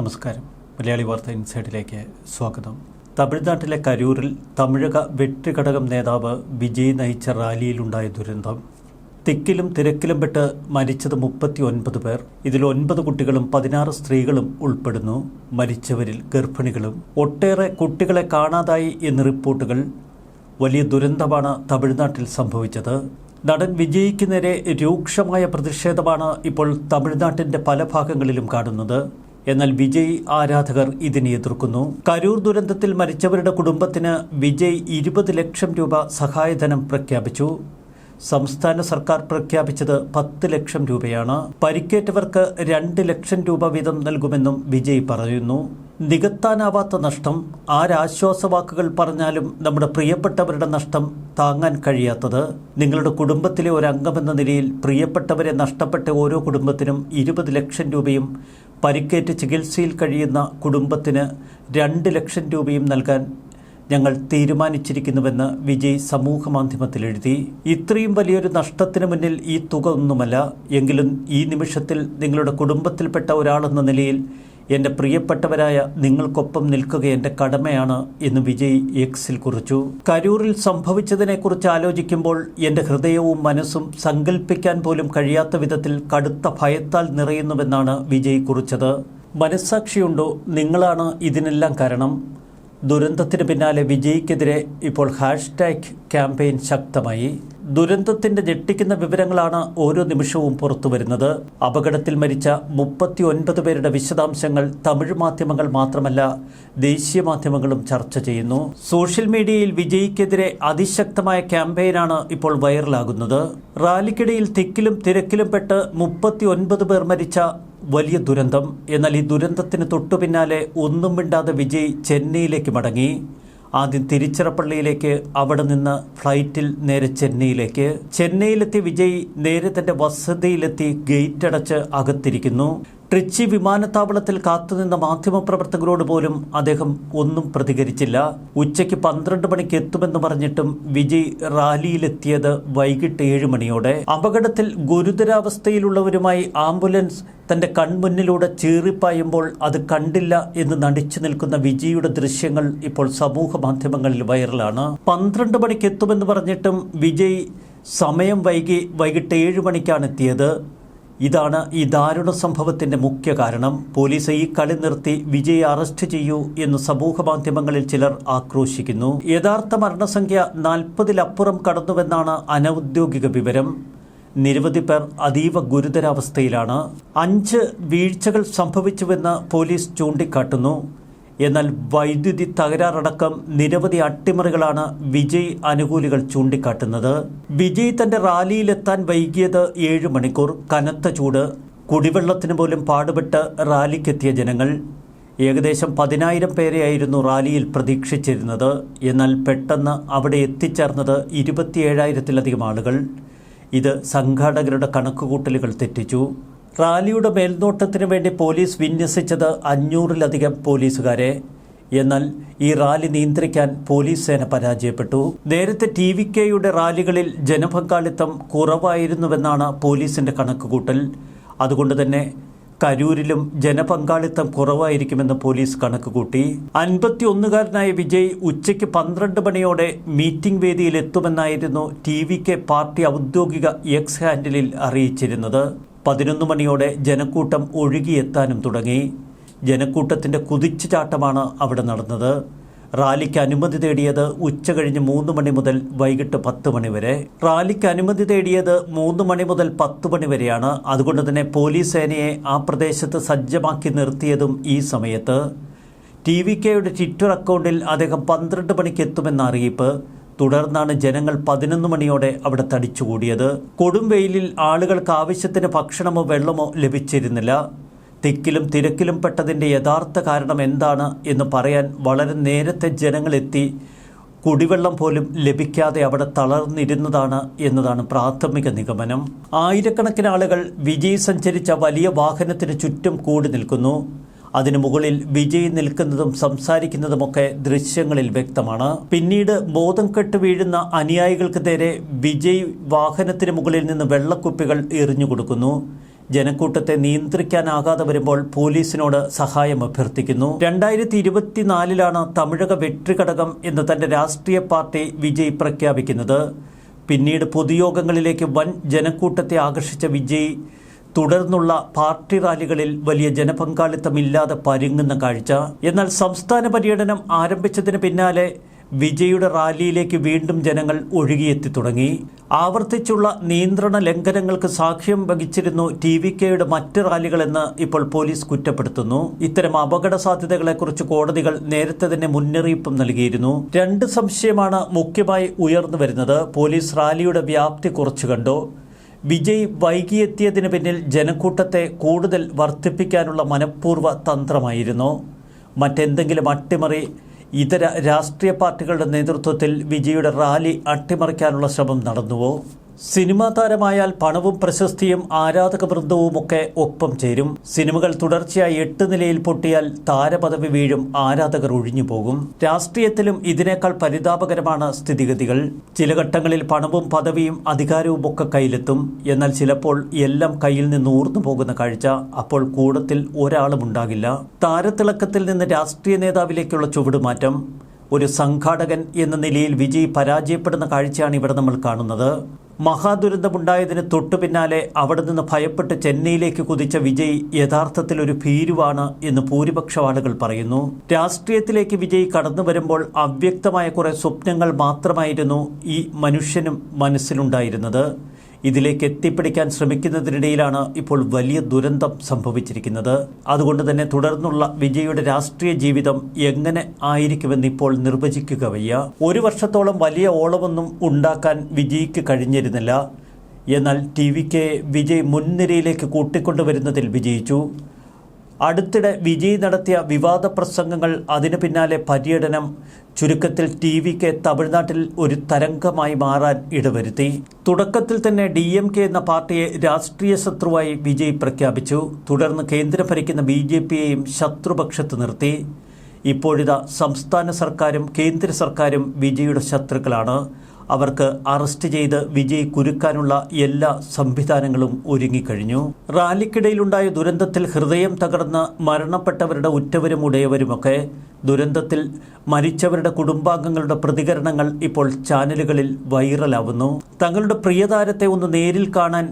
നമസ്കാരം. മലയാളി വാർത്ത ഇൻസൈഡിലേക്ക് സ്വാഗതം. തമിഴ്നാട്ടിലെ കരൂരിൽ തമിഴക വെട്ടുഘടകം നേതാവ് വിജയ് നയിച്ച റാലിയിലുണ്ടായ ദുരന്തം. തിക്കിലും തിരക്കിലും പെട്ട് മരിച്ചത് മുപ്പത്തി ഒൻപത് പേർ. ഇതിൽ ഒൻപത് കുട്ടികളും പതിനാറ് സ്ത്രീകളും ഉൾപ്പെടുന്നു. മരിച്ചവരിൽ ഗർഭിണികളും. ഒട്ടേറെ കുട്ടികളെ കാണാതായി എന്ന് റിപ്പോർട്ടുകൾ. വലിയ ദുരന്തമാണ് തമിഴ്നാട്ടിൽ സംഭവിച്ചത്. നടൻ വിജയ്ക്ക് രൂക്ഷമായ പ്രതിഷേധമാണ് ഇപ്പോൾ തമിഴ്നാട്ടിന്റെ പല ഭാഗങ്ങളിലും കാണുന്നത്. എന്നാൽ വിജയ് ആരാധകർ ഇതിനെ എതിർക്കുന്നു. കരൂർ ദുരന്തത്തിൽ മരിച്ചവരുടെ കുടുംബത്തിന് വിജയ് ഇരുപത് ലക്ഷം രൂപ സഹായധനം പ്രഖ്യാപിച്ചു. സംസ്ഥാന സർക്കാർ പ്രഖ്യാപിച്ചത് പത്ത് ലക്ഷം രൂപയാണ്. പരിക്കേറ്റവർക്ക് രണ്ട് ലക്ഷം രൂപ വീതം നൽകുമെന്നും വിജയ് പറയുന്നു. നികത്താനാവാത്ത നഷ്ടം. ആരാശ്വാസവാക്കുകൾ പറഞ്ഞാലും നമ്മുടെ പ്രിയപ്പെട്ടവരുടെ നഷ്ടം താങ്ങാൻ കഴിയാത്തത്. നിങ്ങളുടെ കുടുംബത്തിലെ ഒരംഗമെന്ന നിലയിൽ പ്രിയപ്പെട്ടവരെ നഷ്ടപ്പെട്ട ഓരോ കുടുംബത്തിനും ഇരുപത് ലക്ഷം രൂപയും പരിക്കേറ്റ് ചികിത്സയിൽ കഴിയുന്ന കുടുംബത്തിന് രണ്ട് ലക്ഷം രൂപയും നൽകാൻ ഞങ്ങൾ തീരുമാനിച്ചിരിക്കുന്നുവെന്ന് വിജയ് സമൂഹ മാധ്യമത്തിൽ എഴുതി. ഇത്രയും വലിയൊരു നഷ്ടത്തിന് മുന്നിൽ ഈ തുക ഒന്നുമല്ല. എങ്കിലും ഈ നിമിഷത്തിൽ നിങ്ങളുടെ കുടുംബത്തിൽപ്പെട്ട ഒരാളെന്ന നിലയിൽ എന്റെ പ്രിയപ്പെട്ടവരായ നിങ്ങൾക്കൊപ്പം നിൽക്കുക എന്റെ കടമയാണ് എന്ന് വിജയ് എക്സിൽ കുറിച്ചു. കരൂറിൽ സംഭവിച്ചതിനെക്കുറിച്ച് ആലോചിക്കുമ്പോൾ എന്റെ ഹൃദയവും മനസ്സും സങ്കല്പിക്കാൻ പോലും കഴിയാത്ത വിധത്തിൽ കടുത്ത ഭയത്താൽ നിറയുന്നുവെന്നാണ് വിജയ് കുറിച്ചത്. മനസ്സാക്ഷിയുണ്ടോ? നിങ്ങളാണ് ഇതിനെല്ലാം കാരണം. ദുരന്തത്തിന് പിന്നാലെ വിജയ്ക്കെതിരെ ഇപ്പോൾ ഹാഷ്ടാഗ് ക്യാമ്പയിൻ ശക്തമായി. ദുരന്തത്തിന്റെ ഞെട്ടിക്കുന്ന വിവരങ്ങളാണ് ഓരോ നിമിഷവും പുറത്തുവരുന്നത് അപകടത്തിൽ മരിച്ച മുപ്പത്തി ഒൻപത് പേരുടെ വിശദാംശങ്ങൾ തമിഴ് മാധ്യമങ്ങൾ മാത്രമല്ല ദേശീയ മാധ്യമങ്ങളും ചർച്ച ചെയ്യുന്നു. സോഷ്യൽ മീഡിയയിൽ വിജയിക്കെതിരെ അതിശക്തമായ ക്യാമ്പയിനാണ് ഇപ്പോൾ വൈറലാകുന്നത്. റാലിക്കിടയിൽ തിക്കിലും തിരക്കിലും പെട്ട് മുപ്പത്തി ഒൻപത് പേർ മരിച്ച വലിയ ദുരന്തം. എന്നാൽ ഈ ദുരന്തത്തിന് തൊട്ടു പിന്നാലെ ഒന്നും മിണ്ടാതെ വിജയ് ചെന്നൈയിലേക്ക് മടങ്ങി. ആദ്യം തിരുച്ചിറപ്പള്ളിയിലേക്ക് അവിടെ നിന്ന് ഫ്ലൈറ്റിൽ നേരെ ചെന്നൈയിലേക്ക്. ചെന്നൈയിലെത്തി വിജയ് നേരെ തന്റെ വസതിയിലെത്തി ഗേറ്റ് അടച്ച് അകത്തിരിക്കുന്നു. ട്രിച്ചി വിമാനത്താവളത്തിൽ കാത്തുനിന്ന മാധ്യമപ്രവർത്തകരോട് പോലും അദ്ദേഹം ഒന്നും പ്രതികരിച്ചില്ല. ഉച്ചയ്ക്ക് പന്ത്രണ്ട് മണിക്ക് എത്തുമെന്ന് പറഞ്ഞിട്ടും വിജയ് റാലിയിലെത്തിയത് വൈകിട്ട് ഏഴ് മണിയോടെ. അപകടത്തിൽ ഗുരുതരാവസ്ഥയിലുള്ളവരുമായി ആംബുലൻസ് തന്റെ കൺമുന്നിലൂടെ ചീറിപ്പായുമ്പോൾ അത് കണ്ടില്ല എന്ന് നടിച്ചു നിൽക്കുന്ന വിജയുടെ ദൃശ്യങ്ങൾ ഇപ്പോൾ സമൂഹ മാധ്യമങ്ങളിൽ വൈറലാണ്. പന്ത്രണ്ട് മണിക്ക് എത്തുമെന്ന് പറഞ്ഞിട്ടും വിജയ് സമയം വൈകി വൈകിട്ട് ഏഴ് മണിക്കാണ് എത്തിയത്. ഇതാണ് ഈ ദാരുണ സംഭവത്തിന്റെ മുഖ്യ കാരണം. പോലീസ് ഈ കളി നിർത്തി വിജയ് അറസ്റ്റ് ചെയ്യൂ എന്ന് സമൂഹ മാധ്യമങ്ങളിൽ ചിലർ ആക്രോശിക്കുന്നു. യഥാർത്ഥ മരണസംഖ്യ നാൽപ്പതിലപ്പുറം കടന്നുവെന്നാണ് അനൌദ്യോഗിക വിവരം. നിരവധി പേർ അതീവ ഗുരുതരാവസ്ഥയിലാണ്. അഞ്ച് വീഴ്ചകൾ സംഭവിച്ചുവെന്ന് പോലീസ് ചൂണ്ടിക്കാട്ടുന്നു. എന്നാൽ വൈദ്യുതി തകരാറടക്കം നിരവധി അട്ടിമറികളാണ് വിജയ് അനുകൂലികൾ ചൂണ്ടിക്കാട്ടുന്നത്. വിജയ് തന്റെ റാലിയിലെത്താൻ വൈകിയത് ഏഴ് മണിക്കൂർ. കനത്ത ചൂട്. കുടിവെള്ളത്തിന് പോലും പാടുപെട്ട് റാലിക്കെത്തിയ ജനങ്ങൾ. ഏകദേശം പതിനായിരം പേരെയായിരുന്നു റാലിയിൽ പ്രതീക്ഷിച്ചിരുന്നത്. എന്നാൽ പെട്ടെന്ന് അവിടെ എത്തിച്ചേർന്നത് ഇരുപത്തിയേഴായിരത്തിലധികം ആളുകൾ. ഇത് സംഘാടകരുടെ കണക്കുകൂട്ടലുകൾ തെറ്റിച്ചു. റാലിയുടെ മേൽനോട്ടത്തിന് വേണ്ടി പോലീസ് വിന്യസിച്ചത് അഞ്ഞൂറിലധികം പോലീസുകാരെ. എന്നാൽ ഈ റാലി നിയന്ത്രിക്കാൻ പോലീസ് സേന പരാജയപ്പെട്ടു. നേരത്തെ ടി വി കെയുടെ റാലികളിൽ ജനപങ്കാളിത്തം കുറവായിരുന്നുവെന്നാണ് പോലീസിന്റെ കണക്കുകൂട്ടൽ. അതുകൊണ്ട് തന്നെ കരൂരിലും ജനപങ്കാളിത്തം കുറവായിരിക്കുമെന്ന് പോലീസ് കണക്കുകൂട്ടി അൻപത്തിയൊന്നുകാരനായ വിജയ് ഉച്ചയ്ക്ക് പന്ത്രണ്ട് മണിയോടെ മീറ്റിംഗ് വേദിയിൽ എത്തുമെന്നായിരുന്നു ടി വി കെ പാർട്ടി ഔദ്യോഗിക എക്സ് ഹാൻഡിലിൽ അറിയിച്ചിരുന്നത്. പതിനൊന്ന് മണിയോടെ ജനക്കൂട്ടം ഒഴുകിയെത്താനും തുടങ്ങി. ജനക്കൂട്ടത്തിന്റെ കുതിച്ചുചാട്ടമാണ് അവിടെ നടന്നത്. റാലിക്ക് അനുമതി തേടിയത് ഉച്ച കഴിഞ്ഞ് മൂന്ന് മണി മുതൽ വൈകിട്ട് പത്ത് മണി വരെ. റാലിക്ക് അനുമതി തേടിയത് മൂന്ന് മണി മുതൽ പത്ത് മണി വരെയാണ്. അതുകൊണ്ട് തന്നെ പോലീസ് സേനയെ ആ പ്രദേശത്ത് സജ്ജമാക്കി നിർത്തിയതും ഈ സമയത്ത്. ടി വി കെയുടെ ട്വിറ്റർ അക്കൗണ്ടിൽ അദ്ദേഹം പന്ത്രണ്ട് മണിക്ക് എത്തുമെന്ന അറിയിപ്പ്. തുടർന്നാണ് ജനങ്ങൾ പതിനൊന്ന് മണിയോടെ അവിടെ തടിച്ചുകൂടിയത്. കൊടും വെയിലിൽ ആളുകൾക്ക് ആവശ്യത്തിന് ഭക്ഷണമോ വെള്ളമോ ലഭിച്ചിരുന്നില്ല. തിക്കിലും തിരക്കിലും പെട്ടതിന്റെ യഥാർത്ഥ കാരണം എന്താണ് എന്ന് പറയാൻ വളരെ നേരത്തെ ജനങ്ങളെത്തി കുടിവെള്ളം പോലും ലഭിക്കാതെ അവിടെ തളർന്നിരുന്നതാണ് എന്നതാണ് പ്രാഥമിക നിഗമനം. ആയിരക്കണക്കിന് ആളുകൾ വിജയ് സഞ്ചരിച്ച വലിയ വാഹനത്തിന് ചുറ്റും കൂടി നിൽക്കുന്നു. അതിനു മുകളിൽ വിജയ് നിൽക്കുന്നതും സംസാരിക്കുന്നതുമൊക്കെ ദൃശ്യങ്ങളിൽ വ്യക്തമാണ്. പിന്നീട് ബോധം കെട്ട് വീഴുന്ന അനുയായികൾക്ക് നേരെ വിജയ് വാഹനത്തിന് മുകളിൽ നിന്ന് വെള്ളക്കുപ്പികൾ എറിഞ്ഞു കൊടുക്കുന്നു. ജനക്കൂട്ടത്തെ നിയന്ത്രിക്കാനാകാതെ വരുമ്പോൾ പോലീസിനോട് സഹായം അഭ്യർത്ഥിക്കുന്നു. രണ്ടായിരത്തി ഇരുപത്തിനാലിലാണ് തമിഴക വെട്രിഘടകം എന്ന് തന്റെ രാഷ്ട്രീയ പാർട്ടി വിജയ് പ്രഖ്യാപിക്കുന്നത്. പിന്നീട് പൊതുയോഗങ്ങളിലേക്ക് വൻ ജനക്കൂട്ടത്തെ ആകർഷിച്ച വിജയ് തുടർന്നുള്ള പാർട്ടി റാലികളിൽ വലിയ ജനപങ്കാളിത്തമില്ലാതെ പരുങ്ങുന്ന കാഴ്ച. എന്നാൽ സംസ്ഥാന പര്യടനം ആരംഭിച്ചതിന് പിന്നാലെ വിജയുടെ റാലിയിലേക്ക് വീണ്ടും ജനങ്ങൾ ഒഴുകിയെത്തി തുടങ്ങി. ആവർത്തിച്ചുള്ള നിയന്ത്രണ ലംഘനങ്ങൾക്ക് സാക്ഷ്യം വഹിച്ചിരുന്നു ടി വി കെയുടെ മറ്റ് റാലികളെന്ന് ഇപ്പോൾ പോലീസ് കുറ്റപ്പെടുത്തുന്നു. ഇത്തരം അപകട സാധ്യതകളെക്കുറിച്ച് കോടതികൾ നേരത്തെ തന്നെ മുന്നറിയിപ്പും നൽകിയിരുന്നു. രണ്ട് സംശയമാണ് മുഖ്യമായി ഉയർന്നു വരുന്നത്. പോലീസ് റാലിയുടെ വ്യാപ്തി കുറച്ചു കണ്ടോ. വിജയ് വൈകിയെത്തിയതിന് പിന്നിൽ ജനക്കൂട്ടത്തെ കൂടുതൽ വർദ്ധിപ്പിക്കാനുള്ള മനഃപൂർവ തന്ത്രമായിരുന്നു. മറ്റെന്തെങ്കിലും അട്ടിമറി ഇതര രാഷ്ട്രീയ പാർട്ടികളുടെ നേതൃത്വത്തിൽ വിജയുടെ റാലി അട്ടിമറിക്കാനുള്ള ശ്രമം നടന്നുവോ? സിനിമാ താരമായാൽ പണവും പ്രശസ്തിയും ആരാധക വൃന്ദവുമൊക്കെ ഒപ്പം ചേരും. സിനിമകൾ തുടർച്ചയായി എട്ട് നിലയിൽ പൊട്ടിയാൽ താരപദവി വീഴും ആരാധകർ ഒഴിഞ്ഞു പോകും രാഷ്ട്രീയത്തിലും ഇതിനേക്കാൾ പരിതാപകരമാണ് സ്ഥിതിഗതികൾ. ചില ഘട്ടങ്ങളിൽ പണവും പദവിയും അധികാരവും ഒക്കെ കയ്യിലെത്തും. എന്നാൽ ചിലപ്പോൾ എല്ലാം കയ്യിൽ നിന്ന് ഊർന്നു പോകുന്ന കാഴ്ച അപ്പോൾ കൂടത്തിൽ ഒരാളും ഉണ്ടാകില്ല. താരത്തിളക്കത്തിൽ നിന്ന് രാഷ്ട്രീയ നേതാവിലേക്കുള്ള ചുവടുമാറ്റം. ഒരു സംഘാടകൻ എന്ന നിലയിൽ വിജയ് പരാജയപ്പെടുന്ന കാഴ്ചയാണ് ഇവിടെ നമ്മൾ കാണുന്നത്. മഹാദുരന്തമുണ്ടായതിന് തൊട്ടു പിന്നാലെ അവിടെ നിന്ന് ഭയപ്പെട്ട് ചെന്നൈയിലേക്ക് കുതിച്ച വിജയ് യഥാർത്ഥത്തിൽ ഒരു ഭീരുവാണ് എന്ന് ഭൂരിപക്ഷ ആളുകൾ പറയുന്നു. രാഷ്ട്രീയത്തിലേക്ക് വിജയ് കടന്നു വരുമ്പോൾ അവ്യക്തമായ കുറെ സ്വപ്നങ്ങൾ മാത്രമായിരുന്നു ഈ മനുഷ്യനും മനസ്സിലുണ്ടായിരുന്നത്. ഇതിലേക്ക് എത്തിപ്പിടിക്കാൻ ശ്രമിക്കുന്നതിനിടയിലാണ് ഇപ്പോൾ വലിയ ദുരന്തം സംഭവിച്ചിരിക്കുന്നത്. അതുകൊണ്ട് തന്നെ തുടർന്നുള്ള വിജയുടെ രാഷ്ട്രീയ ജീവിതം എങ്ങനെ ആയിരിക്കുമെന്ന് ഇപ്പോൾ നിർവചിക്കുക വയ്യ. ഒരു വർഷത്തോളം വലിയ ഓളമൊന്നും ഉണ്ടാക്കാൻ വിജയ്ക്ക് കഴിഞ്ഞിരുന്നില്ല. എന്നാൽ ടി വിക്ക് വിജയ് മുൻനിരയിലേക്ക് കൂട്ടിക്കൊണ്ടുവരുന്നതിൽ വിജയിച്ചു. അടുത്തിടെ വിജയ് നടത്തിയ വിവാദ പ്രസംഗങ്ങൾ അതിനു പിന്നാലെ പര്യടനം ചുരുക്കത്തിൽ ടി വിക്ക് തമിഴ്നാട്ടിൽ ഒരു തരംഗമായി മാറാൻ ഇടവരുത്തി. തുടക്കത്തിൽ തന്നെ ഡി എം കെ എന്ന പാർട്ടിയെ രാഷ്ട്രീയ ശത്രുവായി വിജയ് പ്രഖ്യാപിച്ചു. തുടർന്ന് കേന്ദ്രം ഭരിക്കുന്ന ബി ജെ പിയെയും ശത്രുപക്ഷത്ത് നിർത്തി. ഇപ്പോഴിതാ സംസ്ഥാന സർക്കാരും കേന്ദ്ര സർക്കാരും വിജയുടെ ശത്രുക്കളാണ്. അവർക്ക് അറസ്റ്റ് ചെയ്ത് വിജയ് കുരുക്കാനുള്ള എല്ലാ സംവിധാനങ്ങളും ഒരുങ്ങിക്കഴിഞ്ഞു. റാലിക്കിടയിലുണ്ടായ ദുരന്തത്തിൽ ഹൃദയം തകർന്ന് മരണപ്പെട്ടവരുടെ ഉറ്റവരും ഉടയവരുമൊക്കെ. ദുരന്തത്തിൽ മരിച്ചവരുടെ കുടുംബാംഗങ്ങളുടെ പ്രതികരണങ്ങൾ ഇപ്പോൾ ചാനലുകളിൽ വൈറലാവുന്നു. തങ്ങളുടെ പ്രിയതാരത്തെ ഒന്ന് നേരിൽ കാണാൻ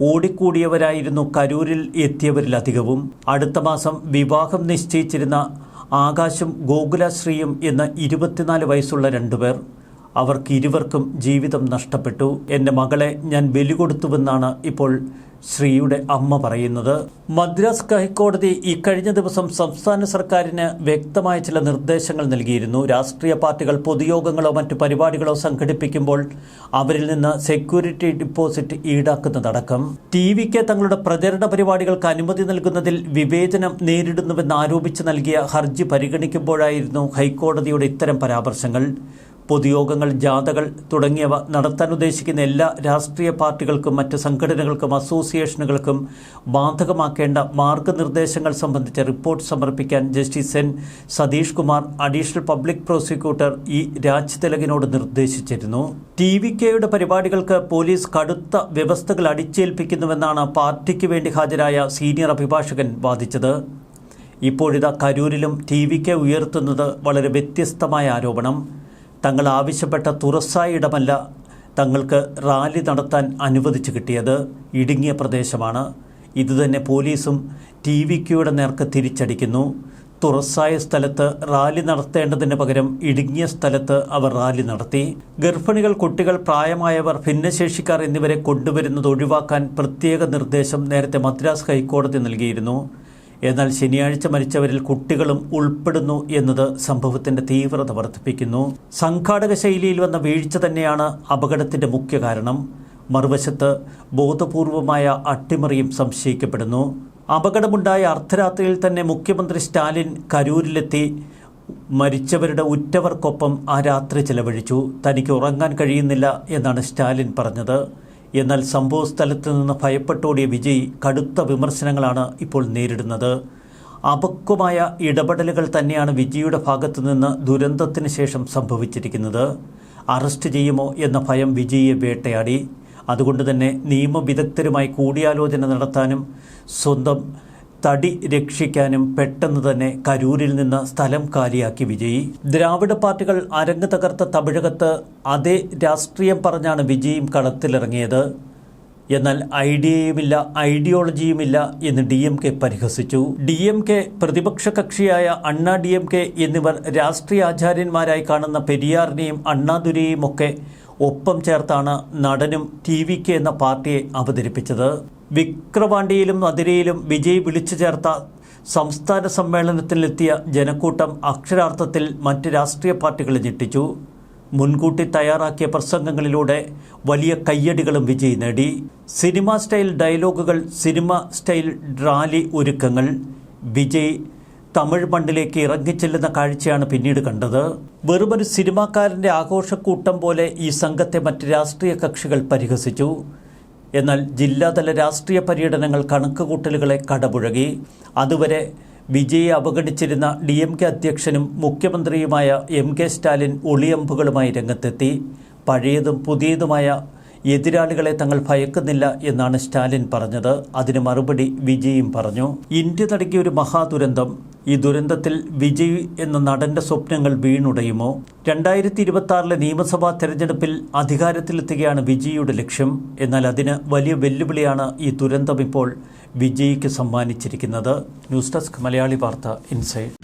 ഓടിക്കൂടിയവരായിരുന്നു കരൂരിൽ എത്തിയവരിലധികവും. അടുത്ത മാസം വിവാഹം നിശ്ചയിച്ചിരുന്ന ആകാശും ഗോകുലശ്രീയും എന്ന ഇരുപത്തിനാല് വയസ്സുള്ള രണ്ടുപേർ അവർക്ക് ഇരുവർക്കും ജീവിതം നഷ്ടപ്പെട്ടു. എന്റെ മകളെ ഞാൻ ബലി കൊടുത്തുവെന്നാണ് ഇപ്പോൾ ശ്രീയുടെ അമ്മ പറയുന്നത്. മദ്രാസ് ഹൈക്കോടതി ഇക്കഴിഞ്ഞ ദിവസം സംസ്ഥാന സർക്കാരിന് വ്യക്തമായ ചില നിർദ്ദേശങ്ങൾ നൽകിയിരുന്നു. രാഷ്ട്രീയ പാർട്ടികൾ പൊതുയോഗങ്ങളോ മറ്റു പരിപാടികളോ സംഘടിപ്പിക്കുമ്പോൾ അവരിൽ നിന്ന് സെക്യൂരിറ്റി ഡിപ്പോസിറ്റ് ഈടാക്കുന്നതടക്കം. ടി വിക്ക് തങ്ങളുടെ പ്രചരണ പരിപാടികൾക്ക് അനുമതി നൽകുന്നതിൽ വിവേചനം നേരിടുന്നുവെന്ന് ആരോപിച്ച് നൽകിയ ഹർജി പരിഗണിക്കുമ്പോഴായിരുന്നു ഹൈക്കോടതിയുടെ ഇത്തരം പരാമർശങ്ങൾ. പൊതുയോഗങ്ങൾ ജാഥകൾ തുടങ്ങിയവ നടത്താൻ ഉദ്ദേശിക്കുന്ന എല്ലാ രാഷ്ട്രീയ പാർട്ടികൾക്കും മറ്റ് സംഘടനകൾക്കും അസോസിയേഷനുകൾക്കും ബാധകമാക്കേണ്ട മാർഗനിർദ്ദേശങ്ങൾ സംബന്ധിച്ച റിപ്പോർട്ട് സമർപ്പിക്കാൻ justice N. Sathish Kumar additional public prosecutor E. Raj തിലകിനോട് നിർദ്ദേശിച്ചിരുന്നു. ടി വി കെയുടെ പരിപാടികൾക്ക് പോലീസ് കടുത്ത വ്യവസ്ഥകൾ അടിച്ചേൽപ്പിക്കുന്നുവെന്നാണ് പാർട്ടിക്ക് വേണ്ടി ഹാജരായ സീനിയർ അഭിഭാഷകൻ വാദിച്ചത്. ഇപ്പോഴിതാ കരൂരിലും ടി വി കെ ഉയർത്തുന്നത് വളരെ വ്യത്യസ്തമായ ആരോപണം. തങ്ങൾ ആവശ്യപ്പെട്ട തുറസായ ഇടമല്ല തങ്ങൾക്ക് റാലി നടത്താൻ അനുവദിച്ചു കിട്ടിയത് ഇടുങ്ങിയ പ്രദേശമാണ്. ഇതുതന്നെ പോലീസും ടി വി ക്യൂയുടെ നേർക്ക് തിരിച്ചടിക്കുന്നു. തുറസായ സ്ഥലത്ത് റാലി നടത്തേണ്ടതിന് പകരം ഇടുങ്ങിയ സ്ഥലത്ത് അവർ റാലി നടത്തി. ഗർഭിണികൾ കുട്ടികൾ പ്രായമായവർ ഭിന്നശേഷിക്കാർ എന്നിവരെ കൊണ്ടുവരുന്നത് ഒഴിവാക്കാൻ പ്രത്യേക നിർദ്ദേശം നേരത്തെ മദ്രാസ് ഹൈക്കോടതി നൽകിയിരുന്നു. എന്നാൽ ശനിയാഴ്ച മരിച്ചവരിൽ കുട്ടികളും ഉൾപ്പെടുന്നു എന്നത് സംഭവത്തിന്റെ തീവ്രത വർദ്ധിപ്പിക്കുന്നു. സംഘാടക ശൈലിയിൽ വന്ന വീഴ്ച തന്നെയാണ് അപകടത്തിന്റെ മുഖ്യ കാരണം. മറുവശത്ത് ബോധപൂർവമായ അട്ടിമറിയും സംശയിക്കപ്പെടുന്നു. അപകടമുണ്ടായ അർദ്ധരാത്രിയിൽ തന്നെ മുഖ്യമന്ത്രി സ്റ്റാലിൻ കരൂരിലെത്തി. മരിച്ചവരുടെ ഉറ്റവർക്കൊപ്പം ആ രാത്രി ചെലവഴിച്ചു. തനിക്ക് ഉറങ്ങാൻ കഴിയുന്നില്ല എന്നാണ് സ്റ്റാലിൻ പറഞ്ഞത്. എന്നാൽ സംഭവ സ്ഥലത്ത് നിന്ന് ഭയപ്പെട്ടോടിയ വിജയ് കടുത്ത വിമർശനങ്ങളാണ് ഇപ്പോൾ നേരിടുന്നത്. അപക്വമായ ഇടപെടലുകൾ തന്നെയാണ് വിജയുടെ ഭാഗത്തു നിന്ന് ദുരന്തത്തിന് ശേഷം സംഭവിച്ചിരിക്കുന്നത്. അറസ്റ്റ് ചെയ്യുമോ എന്ന ഭയം വിജയിയെ വേട്ടയാടി. അതുകൊണ്ട് തന്നെ നിയമവിദഗ്ധരുമായി കൂടിയാലോചന നടത്താനും സ്വന്തം തടി രക്ഷിക്കാനും പെട്ടെന്ന് തന്നെ കരൂരിൽ നിന്ന് സ്ഥലം കാലിയാക്കി വിജയി. ദ്രാവിഡ പാർട്ടികൾ അരങ്ങ് തകർത്ത തമിഴകത്ത് അതേ രാഷ്ട്രീയം പറഞ്ഞാണ് വിജയും കളത്തിലിറങ്ങിയത്. എന്നാൽ ഐഡിയയുമില്ല ഐഡിയോളജിയുമില്ല എന്ന് ഡി എം കെ പരിഹസിച്ചു. ഡി എം കെ പ്രതിപക്ഷ കക്ഷിയായ അണ്ണാ ഡി എം കെ എന്നിവർ രാഷ്ട്രീയ ആചാര്യന്മാരായി കാണുന്ന പെരിയാറിനെയും അണ്ണാദുരെയും ഒക്കെ ഒപ്പം ചേർത്താണ് നടനും ടി വി കെ എന്ന പാർട്ടിയെ അവതരിപ്പിച്ചത്. വിക്രവാണ്ടിയിലും അതിരയിലും വിജയ് വിളിച്ചു ചേർത്ത സംസ്ഥാന സമ്മേളനത്തിലെത്തിയ ജനക്കൂട്ടം അക്ഷരാർത്ഥത്തിൽ മറ്റ് രാഷ്ട്രീയ പാർട്ടികളെ ഞെട്ടിച്ചു. മുൻകൂട്ടി തയ്യാറാക്കിയ പ്രസംഗങ്ങളിലൂടെ വലിയ കയ്യടികളും വിജയ് നേടി. സിനിമ സ്റ്റൈൽ ഡയലോഗുകൾ സിനിമ സ്റ്റൈൽ റാലി ഒരുക്കങ്ങൾ. വിജയ് തമിഴ് മണ്ണിലേക്ക് ഇറങ്ങിച്ചെല്ലുന്ന കാഴ്ചയാണ് പിന്നീട് കണ്ടത്. വെറുമൊരു സിനിമാക്കാരന്റെ ആഘോഷക്കൂട്ടം പോലെ ഈ സംഘത്തെ മറ്റ് രാഷ്ട്രീയ കക്ഷികൾ പരിഹസിച്ചു. എന്നാൽ ജില്ലാതല രാഷ്ട്രീയ പര്യടനങ്ങൾ കണക്കുകൂട്ടലുകളെ കടപുഴകി. അതുവരെ വിജയെ അവഗണിച്ചിരുന്ന ഡി എം കെ അധ്യക്ഷനും മുഖ്യമന്ത്രിയുമായ എം കെ സ്റ്റാലിൻ ഒളിയമ്പുകളുമായി രംഗത്തെത്തി. പഴയതും പുതിയതുമായ എതിരാളികളെ തങ്ങൾ ഭയക്കുന്നില്ല എന്നാണ് സ്റ്റാലിൻ പറഞ്ഞത്. അതിന് മറുപടി വിജയും പറഞ്ഞു. ഇന്ത്യ നടുക്കിയ ഒരു മഹാദുരന്തം ഈ ദുരന്തത്തിൽ വിജയ് എന്ന നടന്റെ സ്വപ്നങ്ങൾ വീണുടയുമോ? രണ്ടായിരത്തി ഇരുപത്തി ആറിലെ നിയമസഭാ തെരഞ്ഞെടുപ്പിൽ അധികാരത്തിലെത്തുകയാണ് വിജയിയുടെ ലക്ഷ്യം. എന്നാൽ അതിന് വലിയ വെല്ലുവിളിയാണ് ഈ ദുരന്തം ഇപ്പോൾ വിജയിക്ക് സമ്മാനിച്ചിരിക്കുന്നത്. News desk Malayali Vartha inside.